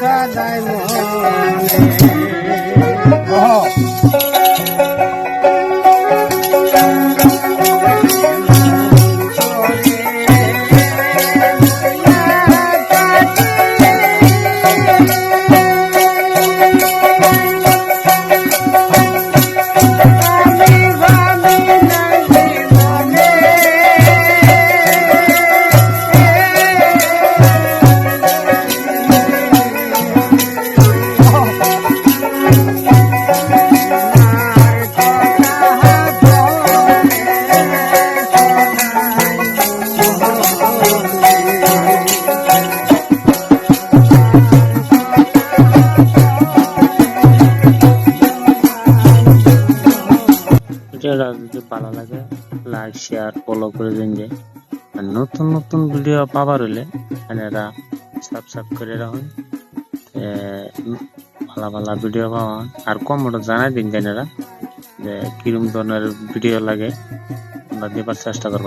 সদাই মনে ভিডিওটা যদি ভালো লাগে লাইক শেয়ার ফলো করে দিন যে নতুন নতুন ভিডিও পাবার হলে আপনারা সাবস্ক্রাইব করে রাখুন। ভালো ভালো ভিডিও পাওয়া। আর কমেন্ট জানাই দিন জানেরা যে কিরম ধরনের ভিডিও লাগে, আমরা দেবার চেষ্টা করব।